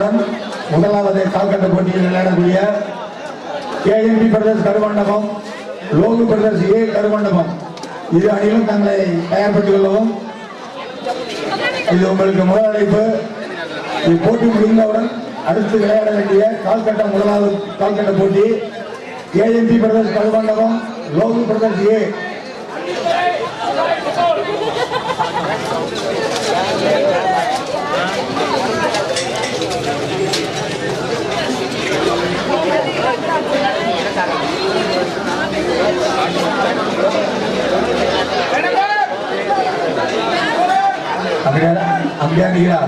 முதலாவது கால்கட்ட போட்டியில் விளையாடக்கூடிய ஏஎம்பி பிரதேஷ் கருமண்டபம் லோகு பிரதேஷ் ஏ கருமண்டபம். இரு அணியிலும் தங்களை தயார்படுத்திக் கொள்ளவும். இது உங்களுக்கு முதல் அழைப்பு. இப்போட்டி முடிந்தவுடன் அடுத்து விளையாட வேண்டிய கால்கட்ட முதலாவது கால்கட்ட போட்டி. ஏஎம்பி பிரதேஷ் கருமண்டபம் லோகு பிரதேஷ் ஏ அங்கே அங்கே நிற்கிறா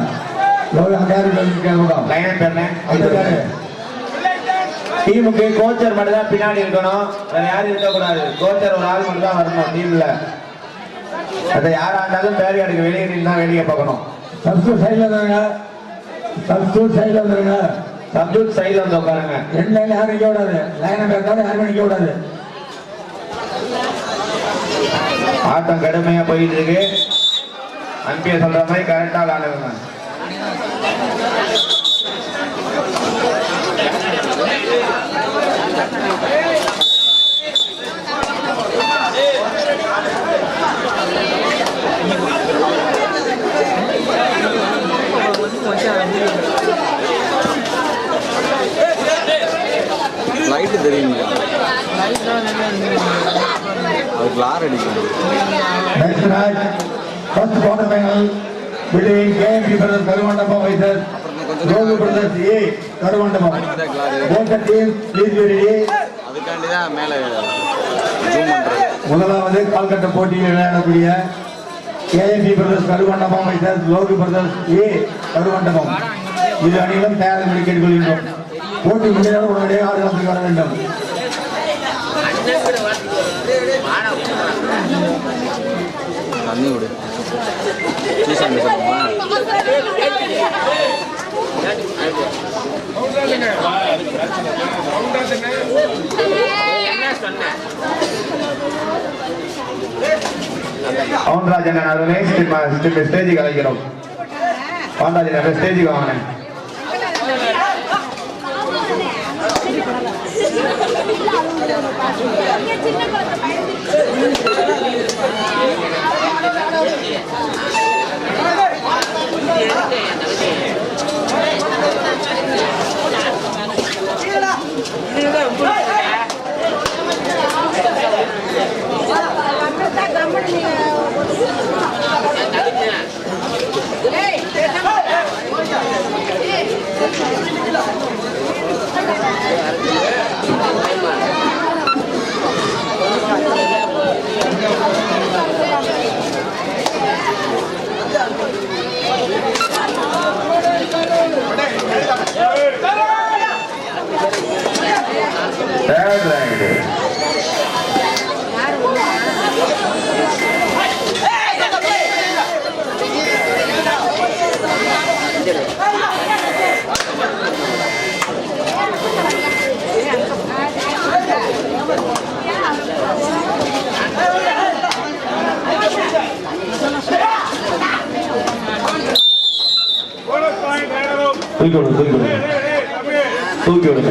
அங்கே இருக்காங்க டீமுக்கு கோச்சர் மட்டும் தான் பின்னாடி இருக்கணும். வேற யாரும் இருக்கக்கூடாது. கோச்சர் ஒரு ஆள் மட்டும் தான் வரணும் டீம்ல. அதை யாரா இருந்தாலும் பேரியாடுக்கு வெளியே நின்று தான் வேடிக்கை பார்க்கணும். சப்ஸ்டூட் சைடில் வந்துருங்க சப்ஸ்டூட் சைடில் வந்துருங்க. சப்ஜூட் சைடில் வந்து உட்காருங்க. ரெண்டு லைன் யாரும் நிற்க விடாது லைனை பேர்த்தாலும் யாரும் நிற்க விடாது ஆட்டம் கடுமையா போயிட்டு இருக்கு அம்பிய சொல்ற மாதிரி கரெக்டா விளையாடுங்க. Light Karumandapam. Both the teams, please be ready. அதுக்காண்டி தான் மேலே ஜூம் பண்ணுறது முதலாவது கால்கட்ட போட்டியில் விளையாடக்கூடிய கேஎம்பி பிரதர்ஸ் கருமண்டபம் வைத்தர் லோகு பிரதர்ஸ் ஏ கருமண்டபம். இரு அணிகளும் தயார் பண்ணி கேட்டுக்கொள்கின்றோம். போட்டி முடிந்தால் உடனடியாக ஆடுகளத்துக்கு வர வேண்டும். தண்ணி விடு சீசன் சொல்லுமா பவுன்ராஜன் அவர்களே ஸ்டேஜுக்கு அழைக்கிறோம். பவுன்ராஜன் அவர்கள் ஸ்டேஜுக்கு வாங்க. எடுத்து தேர்ட் ரைடு தூக்கி தூக்கி விடு. தூக்கி விடுங்க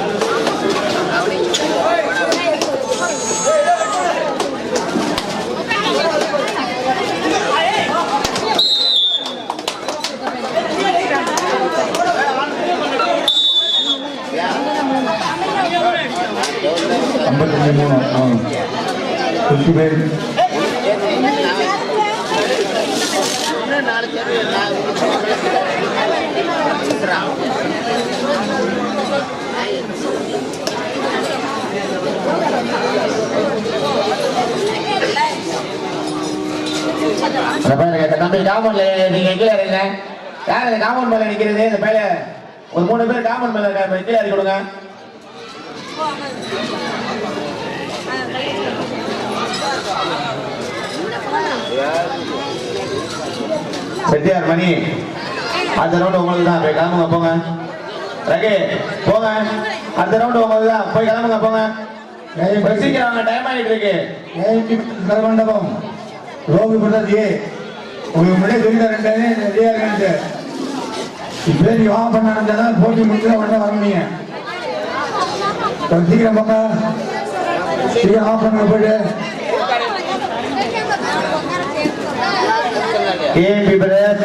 ஐம்பத்தஞ்சு மூணு ஆ ஃபிஃப்டி பேர் தம்பி காம்பவுண்ட்ல நீங்க கீழே இருங்க யார் காமன் மேல நிக்கிறது? இந்த மேல ஒரு மூணு பேர் காமன் மேல இருக்காங்க கீழே இறக்கி கொடுங்க. செட்டியார் மணி அடுத்த ரவுண்டு உங்களுக்கு தான். போய் கிளம்புங்க போங்க. ரகே போங்க. அடுத்த ரவுண்டு உங்களுக்கு தான். போய் கிளம்புங்க போங்க. போய் சீக்கிரம் டைம் ஆகிட்டு இருக்கு ஏஎம்பி கருமண்டபம் லோகு உங்களுக்கு முன்னாடி சொல்லிட்டு ரெண்டு? ரெடியாக இருக்கு இப்போ நீங்க வாங்க பண்ண நடந்தாதான் போட்டி முடிஞ்சா உடனே வரணும் நீங்க சீக்கிரம் போங்க சீக்கிரம் ஆஃப் பண்ணுங்க போயிட்டு ஏபி பிரதர்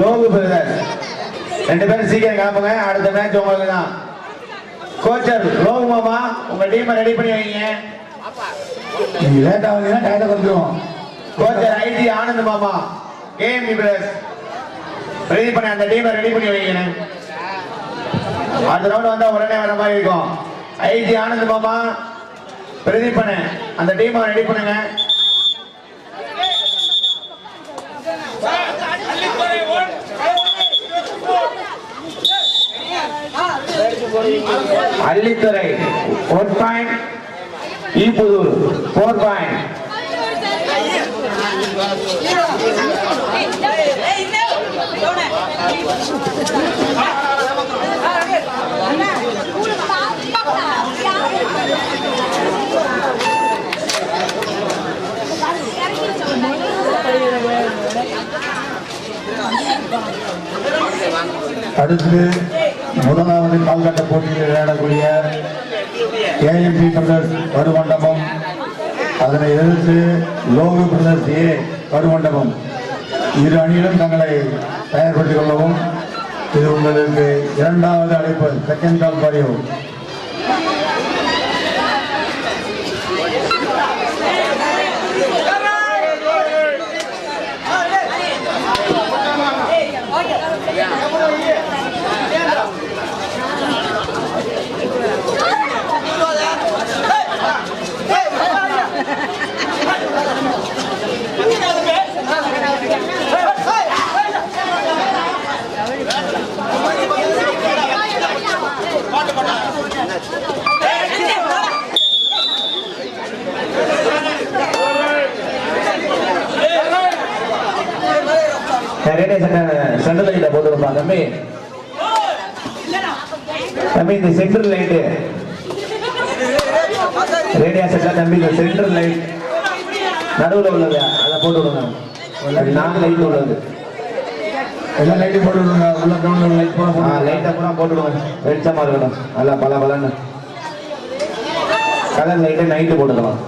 லோகு பிரதர். ரெண்டு பேரும் சீக்கிரம் கிளம்புங்க. அடுத்த மேட்ச் உங்களுக்கு தான் கோச்சர் லோகு மாமா உங்க டீமை ரெடி பண்ணி வைங்க. நீங்க லேட் ஆகுதுன்னா டயத்தை வந்துடும் கோச்சர் ஐடி ஆனந்த் மாமா கேஎம்பி பிரதர். ரெடி பண்ண அந்த டீமை ரெடி பண்ணி வைங்க. அடுத்த ரவுண்ட் வந்தா உடனே வர மாதிரி இருக்கும். ஐஜி ஆனந்த் மாமா பிரதீப் பண்ண அந்த டீம் ரெடி பண்ணுங்க Allithurai one point Eputhur four point அடுத்து முதலாவது கால்கட்ட போட்டியில் விளையாடக்கூடிய ஏஎம்பி பிரதர்ஸ் கருமண்டபம் அதனை எதிர்த்து லோகு பிரதர்ஸ் ஏ கருமண்டபம் இரு அணியிலும் தங்களை தயார்படுத்திக் கொள்ளவும். இது உங்களுக்கு இரண்டாவது அழைப்பு. செகண்ட் கால் பதிவு ரேடியோ சென்டர் சென்ட்ரல் லைட்டை போட்டு விடுப்பா தம்பி. தம்பி இந்த சென்ட்ரல் லைட்டு ரேடியோ சென்டர் தம்பி இந்த சென்ட்ரல் லைட் நடுவில் உள்ளது. அதை போட்டு விடுங்க. நாலு லைட் உள்ளது. எல்லா லைட்டையும் போட்டு விடுங்க. உள்ள கிரவுண்டில் லைட் போடுங்க லைட்டை பூரா போட்டு விடுங்க. வெளிச்சமா இருக்கட்டும் நல்லா பல பலன்னு கலர் லைட்டை நைட்டு போட்டுக்கலாம்.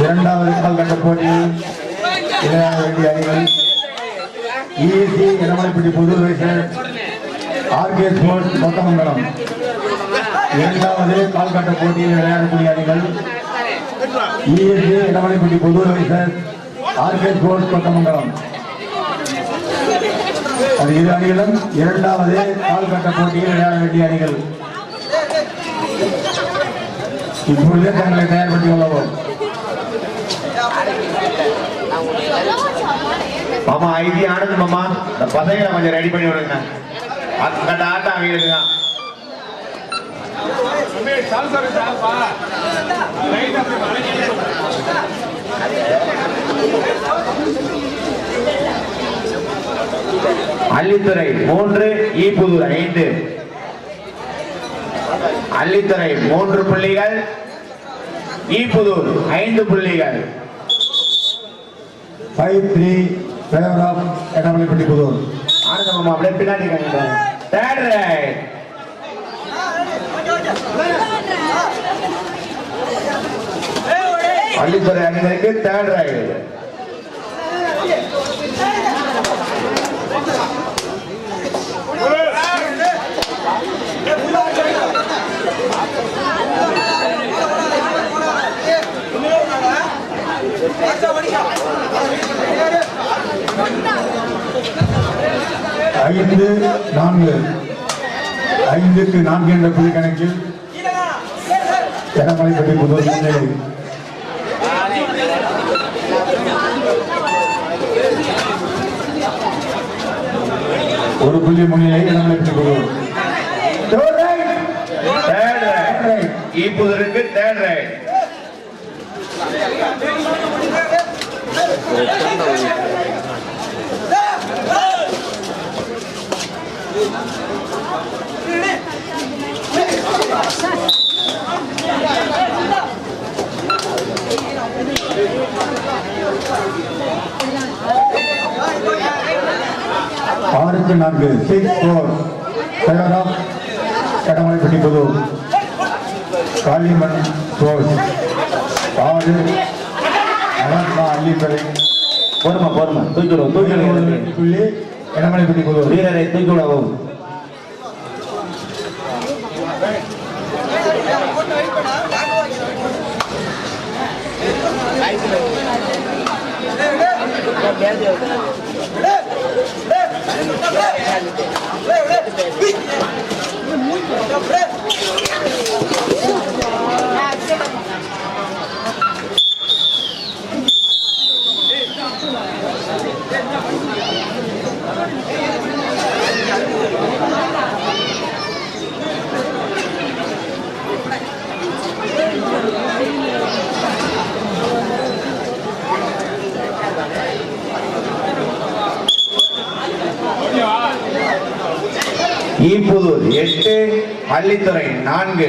இரண்டாவது கால்கட்ட போட்டி விளையாட வேண்டிய அணிகள். இஎஸ்சி இடமலைப்பட்டி புது வைசர் ஆர்கே ஸ்போர்ட்ஸ் மொத்தமங்கலம் இரண்டாவது கால்கட்ட போட்டியில் விளையாடக்கூடிய அணிகள். இஎஸ்சி இடமலைப்பட்டி புது வைசர் ஆர்கே ஸ்போர்ட்ஸ் கொத்தமங்கலம். அது இரு அணிகளும் இரண்டாவது கால்கட்ட போட்டியில் விளையாட வேண்டிய அணிகள். இப்பொழுதே தங்களை தயார்படுத்திக் கொள்ளவும் மாமா ஐடி ஆனந்த் மாமா. இந்த பசங்களை கொஞ்சம் ரெடி பண்ணி விடுங்க. அந்த ஆட்டம் அங்கே தான் அள்ளித்துறை மூன்று ஈப்புதூர் ஐந்து. அள்ளித்துறை மூன்று புள்ளிகள் ஈப்புதூர் ஐந்து புள்ளிகள். Five three favour of Edamalaipatti Puthur Anand மாமா அப்படியே பின்னாடி தேர்ட் ரைட் பள்ளித்துறை அணிகளுக்கு தேர்ட் ரைட் ஐந்து நான்கு. ஐந்துக்கு நான்கு என்ற புது கணக்கில் எடப்பாடிப்பட்டி முதல் நிலை ஒரு புள்ளி முன்னிலை இடமளித்துக் கொள்வோம். இப்போது இருக்கு தேர்ட் ரைட் ஆறுக்கு நான்கு சிக்ஸ் ஃபோர் தயாராம் கடமலை பிடிப்பது காளிமன் ஸ்போர்ட்ஸ் ஆறு அனந்தா அள்ளிப்படை போருமா போருமா தூக்கி விடுவோம் தூக்கி விடுவோம் புள்ளி இடமலைப்பட்டி புது வீரரை ஈப்புதூர் எட்டு அள்ளித்துறை நான்கு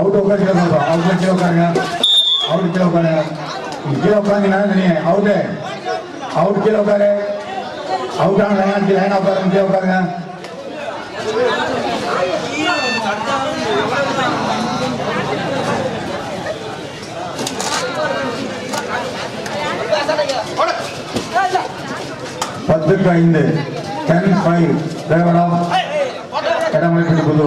அவுட் உட்காந்து அவுட்ல கீழே உட்காருங்க அவுட் கீழே உட்காருங்க கீழே உட்காந்தீங்கன்னா நீ அவுட்டு அவுட் உட்காரு அவுட் ஆன லைன் லைனா உட்காருங்க கீழே உட்காருங்க பத்துக்கு ஐந்து டென் ஃபைவ் தேவராம் கடமலைப்பட்டி புது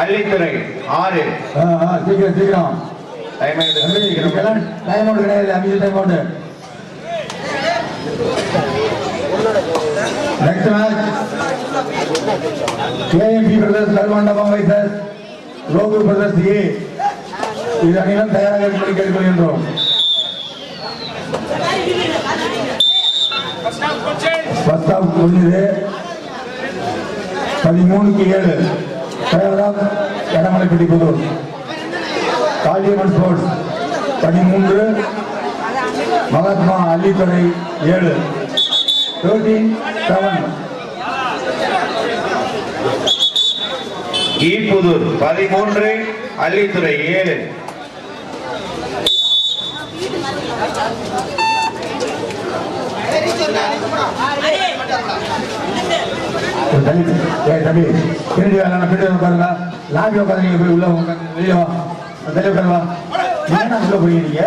அள்ளித்துறை ஆறு சீக்கிரம் சீக்கிரம். டைம் அவுட் கிடையாது அஞ்சு time out next match KMP brothers Karumandapam versus Logu brothers A இது அணிகளும் தயாராக இருக்கும்படி கேட்டுக்கொள்கின்றோம். ஹாஃப் முடிஞ்சது. பதிமூணுக்கு ஏழு. தயாராக எடமலைப்பட்டி புதூர் காளியம்மன் ஸ்போர்ட்ஸ் பதிமூன்று. மகாத்மா அள்ளித்துறை ஏழு. தேர்ட்டீன் செவன் ஈப்புதூர் பதிமூன்று. அள்ளித்துறை ஏழு. தம்பி ஏ தம்பி பின்னாடி வேலை பின்னாடி உட்காருங்க லாபி உட்காந்து நீங்க போய் உள்ள உட்காந்து வெளியே வா. வெளியே உட்காரு வா. என்ன உள்ள போய் நீங்க?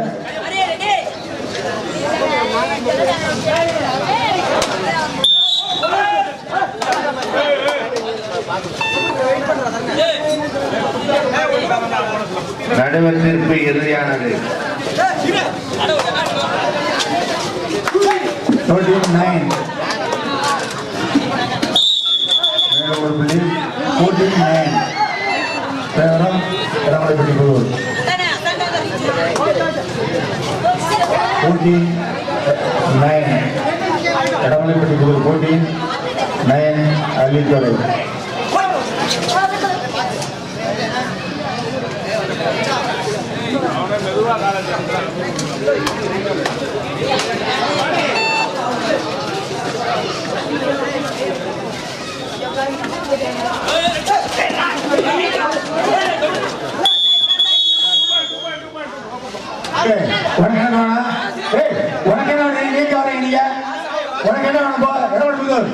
நடுவர் தீர்ப்பு இறுதியானது. நைன் மேலே ஒரு புள்ளி fourteen nine சேவரம் Edamalaipatti Puthur fourteen nine Edamalaipatti Puthur fourteen nine Allithurai ஏய், உனக்கு என்ன வேணும் ஏய் உனக்கு என்ன வேணும் எங்க வரீங்க நீங்க உனக்கு என்ன வேணும் போ இடமலை புதூர்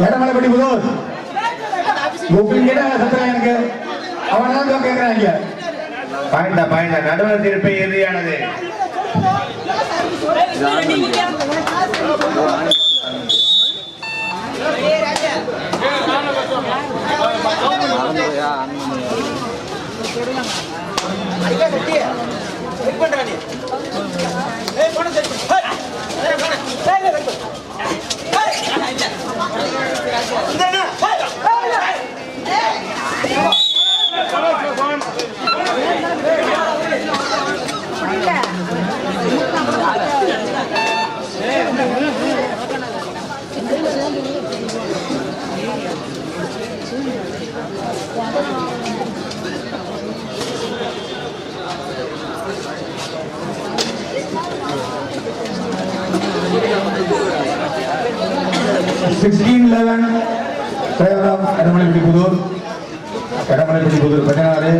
இடமலைப்பட்டி புதூர் உங்களுக்கு என்ன சத்திரம் எனக்கு அவன் தான் கேட்கறாங்க பாயிண்டா பாயிண்டா நடுவர் தீர்ப்பு இறுதியானது மறந்துடுயா சிக்ஸ்டீன் லெவன் சேவரம் இடமலைப்பட்டி புதூர் இடமலைப்பட்டி புதூர் பதினாறு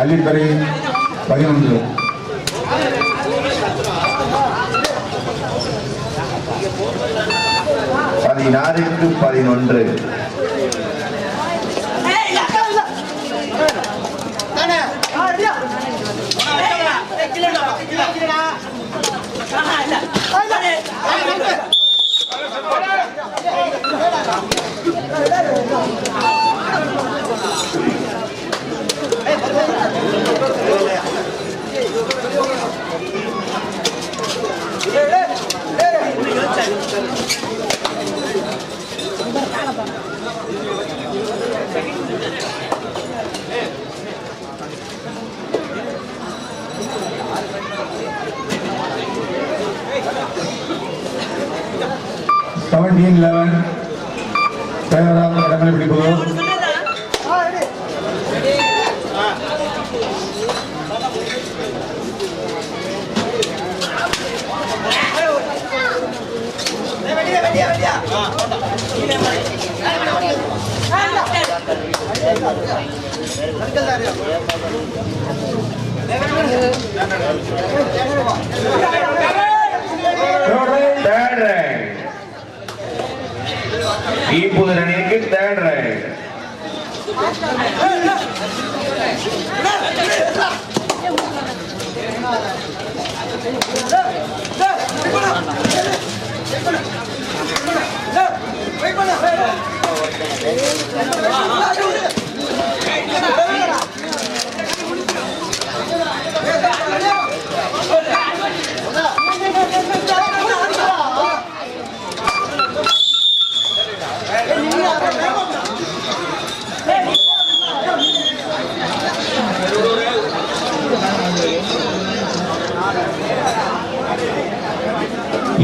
அள்ளித்துறை பதினொன்று பதினாறுக்கு பதினொன்று. 大人带着 வெயிட் பண்ண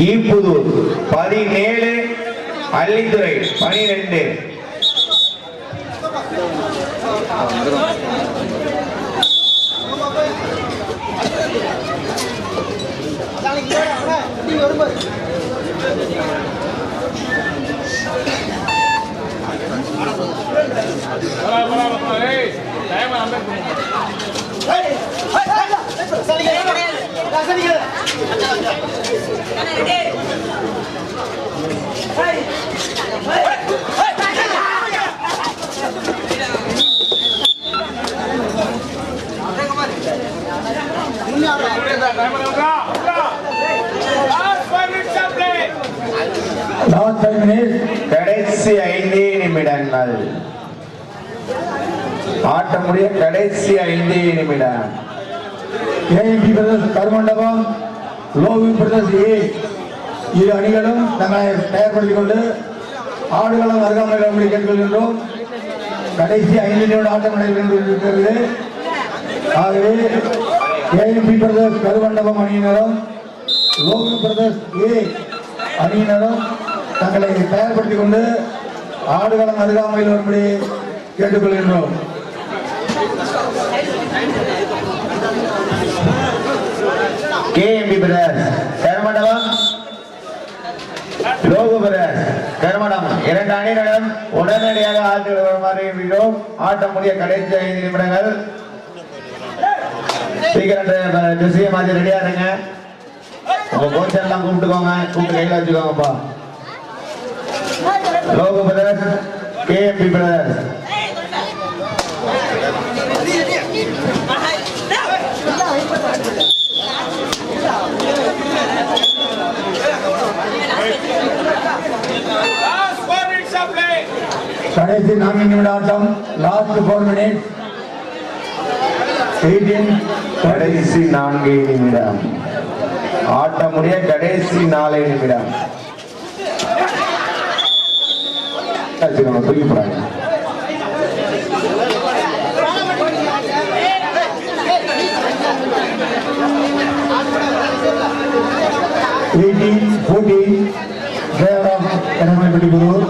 ஈப்புதூர் பதினேழு அள்ளித்துறை. பனிரெண்டு லாஸ்ட் ஃபைவ் மினிட்ஸ் கடைசி ஐந்தே நிமிடங்கள் ஆட்டமுடைய கடைசி ஐந்து நிமிடம் ஏஎம்பி பிரதர்ஸ் கருமண்டபம் லோவி பிரதர்ஸ் ஏ இரு அணிகளும் தங்களை தயார்படுத்திக் கொண்டு ஆடுகளம் அருகாமையில் வரும்படி கேட்டுக்கொள்கின்றோம் கடைசி ஐந்து நிமிட ஆட்டம் நடைபெறுகிறது ஆகவே ஏஎம்பி பிரதர்ஸ் கருமண்டபம் அணியினரும் லோவி பிரதர்ஸ் ஏ அணியினரும் தங்களை தயார்படுத்திக் கொண்டு ஆடுகளம் அருகாமையில் வரும்படி கேட்டுக்கொள்கின்றோம் KMP brothers Karumandapam. Logu brothers Karumandapam. இரண்டு அணியினரும் உடனடியாக ஆட்கள் வருமாறு இருக்கிறோம். ஆட்டம் முடிய கடைசி ஐந்து நிமிடங்கள். சீக்கிரம் திசையை மாதிரி ரெடியா இருங்க. உங்க கோச்சர் எல்லாம் கூப்பிட்டுக்கோங்க. கூப்பிட்டு கையில வச்சுக்கோங்கப்பா. லோகு பிரதர்ஸ் கேஎம்பி பிரதர்ஸ் கடைசி நான்கு நிமிட ஆட்டம் லாஸ்ட் போர் மினிட் கடைசி நான்கு நிமிடம். ஆட்டமுடைய கடைசி நாலு நிமிடம். வச்சுக்கோங்க, தூக்கி எயிட்டீன் இடமலைப்பட்டி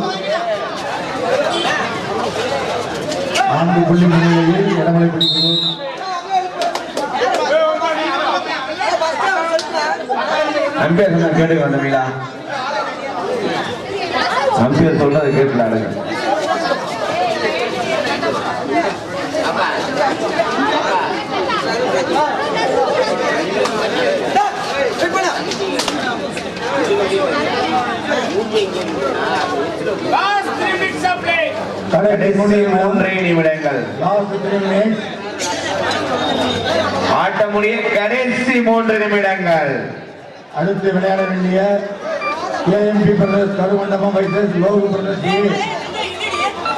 நான்கு புள்ளி முன்னிலையில் இடமலைப்பட்டி குரு அம்பியர் கேட்டுக்க வந்தீங்களா அம்பியர் சொல்றதை மூன்று நிமிடங்கள். ஆட்டமுடைய கடைசி மூன்று நிமிடங்கள். அடுத்து விளையாட வேண்டிய ஏஎம்பி பிரதேஷ் கருமண்டபம் வைசஸ் லோகு பிரதேஷ்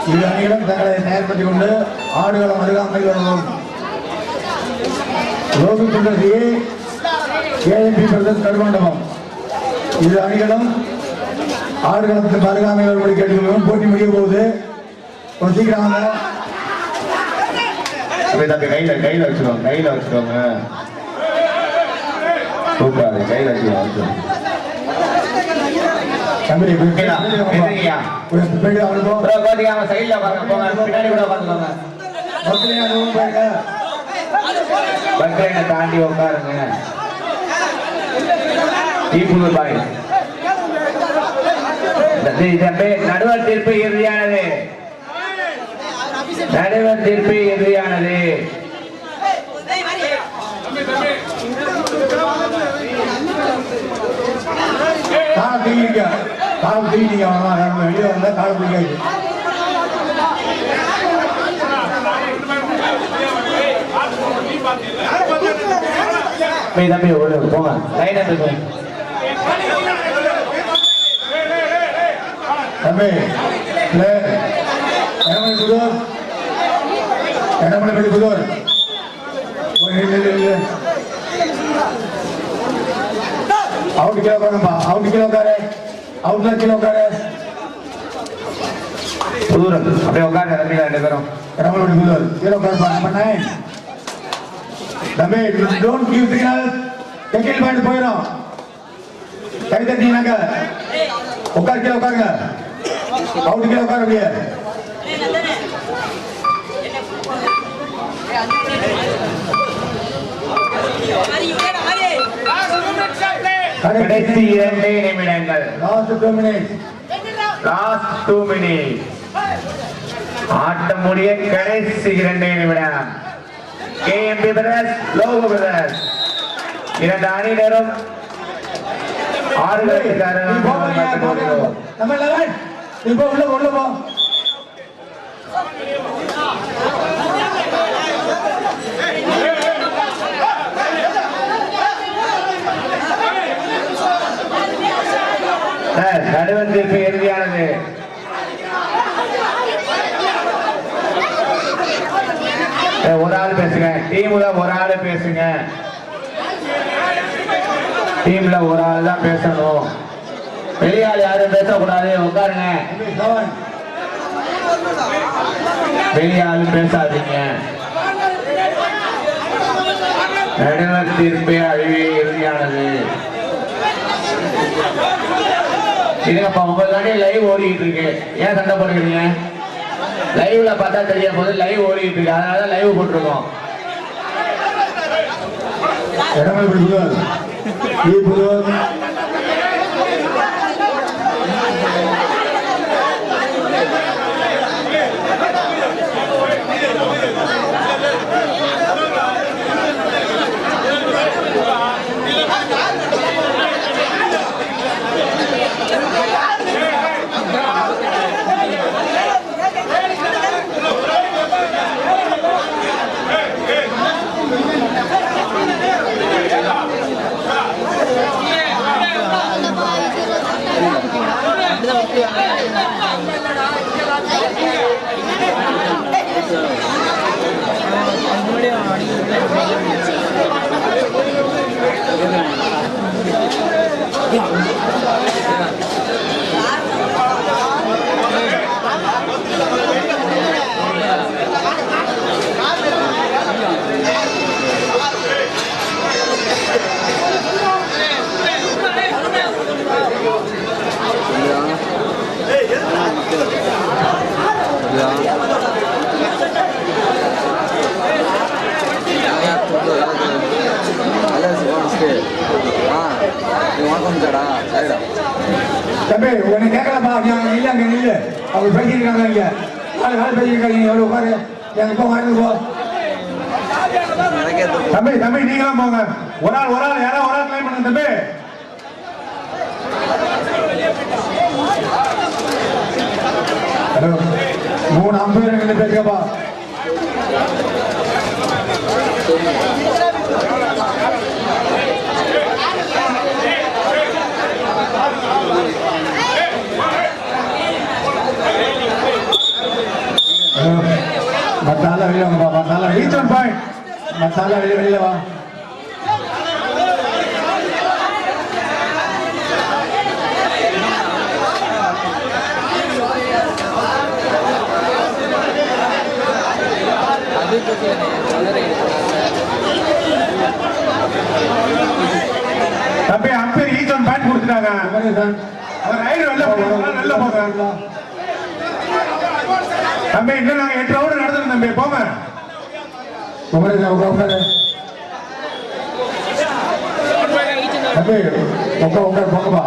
இரு அணிகளும் தங்களை தயார்படுத்திக் கொண்டு ஆடுகளம் அருகாமையில் வருவோம். லோகு பிரதேஷ் ஏஎம்பி பிரதேஷ் கருமண்டபம். இரு அணிகளும் ஆடுகளத்துக்கு அருகாமையில் வரும்படி கேட்டுக்கொள்வோம். போட்டி முடிய போகுது. கொஞ்சம் சீக்கிரம் தம்பி கையில கையில வச்சுக்கோங்க கையில வச்சுக்கோங்க. சூப்பர் கையில வச்சுக்கோங்க தம்பி சைடுல பாருங்க போங்க. பின்னாடி கூட பாருங்க பக்ரைனை தாண்டி உட்காருங்க. தீபுல் பாய். நடுவர் தீர்ப்பு இறுதியானது. நடுவர் தீர்ப்பு இறுதியானது. காலை தூக்கிங்க காலை தூக்கிட்டீங்க வெளியே வந்தா காலை தூக்காச்சு தம்பி தம்பி போங்க லைன் இருக்கு தம்பி இல்லை இடமலை புதூர்? இடமலை படி புதூர்? அவுட் கிலோ உட்காருப்பா அவுட் கீழே உட்காரு. அவுட்ல கீழே உட்காரு. புதூரம் அப்படியே உட்காருங்க தம்பி ரெண்டு பேரும்? இடமலை புதூர்? கிலோ உட்காருப்பா. நம்பர் நைன் தம்பி டோன்ட் கிவ் சிக்னல் டெக்கில் பாயிண்ட் போயிடும் கை தட்டினாங்க. உட்கார் கீழே உட்காருங்க. அவுட் கீழே உட்கார play. கடைசி இரண்டே நிமிடங்கள். Last two minutes last two minute ஆட்டம் முடிய கடைசி இரண்டே நிமிடம். கேஎம்பி பிரதர்ஸ் லோகோ பிரதர்ஸ் இரண்டு அணியினரும் லெவன் இப்போ உள்ள உள்ள போ. நடுவர் தீர்ப்பு இறுதியானது. ஒரு ஆள் பேசுங்க. டீம்ல ஒரு ஆள் பேசுங்க. டீம்ல ஒரு ஆள் தான் பேசணும். வெளியால் யாரும் பேசக்கூடாது உட்காருங்க. வெளியாலும் பேசாதீங்க. நடுவர் தீர்ப்பே அழிவே இறுதியானது. இதுங்கப்பா ஒன்பது வாட்டி லைவ் ஓடிக்கிட்டு இருக்கு. ஏன் சண்டை போட்டுக்கிறீங்க? லைவ்ல பார்த்தா தெரிய போது லைவ் ஓடிக்கிட்டு இருக்கு. அதனால தான் லைவ் போட்டிருக்கோம். இடமே வணக்கம்டா சரிடா. தம்பி உன்னை கேட்கலப்பா நீ அங்க இல்ல அங்க நில்லு. அவங்க பேசியிருக்காங்க இங்க. நாலு நாள் பேசியிருக்காங்க நீ எவ்வளவு உட்காரு? எங்க போ வாங்க போ. எனக்கே தெரியும் தம்பி தம்பி நீங்களாம் போங்க. ஒரு ஆள் ஒரு ஆள் யாராவது ஒரு ஆள் கிளைம் பண்ணுங்க தம்பி. மூணு அம்பையர் எங்க பேசுங்கப்பா. மத்தால வெளியே வாங்கப்பா மத்தால ரீச் ஒன் பாயிண்ட் மத்தால வெளியே வெளியில வா தம்பி அம்பேர் ஈச் ஒன் பேட் அவர் ரைடு வெளில போறாங்க வெளில போறாங்க தம்பி இன்னும் நாங்க எட்டு ரவுண்ட் நடத்துறோம் தம்பி போங்க தம்பி உட்கா உட்காரு போங்கப்பா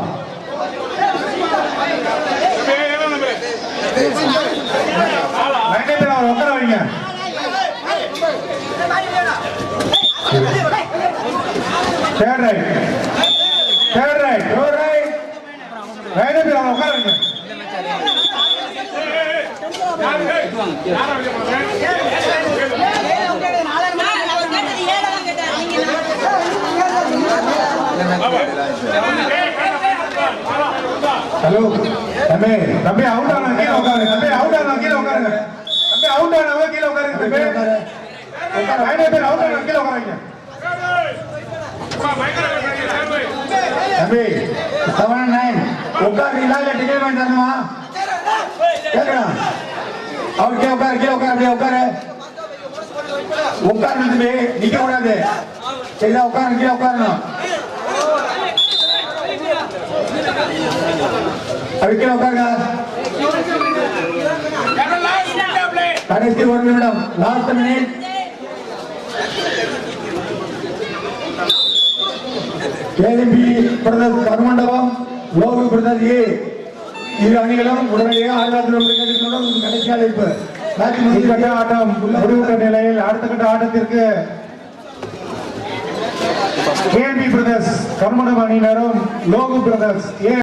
அவர் உட்கார வைங்க right third right third right ரெண்டே பேர் அவர் உட்கார வைங்க ஹலோ தம்பி தம்பி அவுட் ஆன கீழே உட்காருங்க தம்பி அவுட் ஆன கீழே உட்காருங்க தம்பி அவுட் ஆனவங்க கீழே உட்காருங்க தம்பி ரெண்டே பேர் அவுட் ஆன கீழே உட்காருங்க தம்பி செவன் நைன் உட்காருங்களா இல்ல டிக்கெட் வாங்கி தரணுமா கேட்கலாம் அவர் கே உட்காரு கீழே உட்காரு அப்படியே உட்காரு. உட்காரணும் தம்பி நிக்க கூடாது. சரிதா உட்காரணும் கீழே உட்காரணும் அப்படி கீழே உட்காருங்க. கடைசி ஒரு நிமிடம் லாஸ்ட் மினிட் கேஎம்பி பிரதேச கருமண்டபம். பிரதர்ஸ் ஏ இரு அணிகளும் உடனடியாக கேட்டுக்கொண்டு கடைசி அழைப்பு. கட்ட ஆட்டம் முடிவுற்ற நிலையில் அடுத்த கட்ட ஆட்டத்திற்கு கேபி பிரதர்ஸ் கர்மணம் அணியினரும் லோகு பிரதர்ஸ் ஏ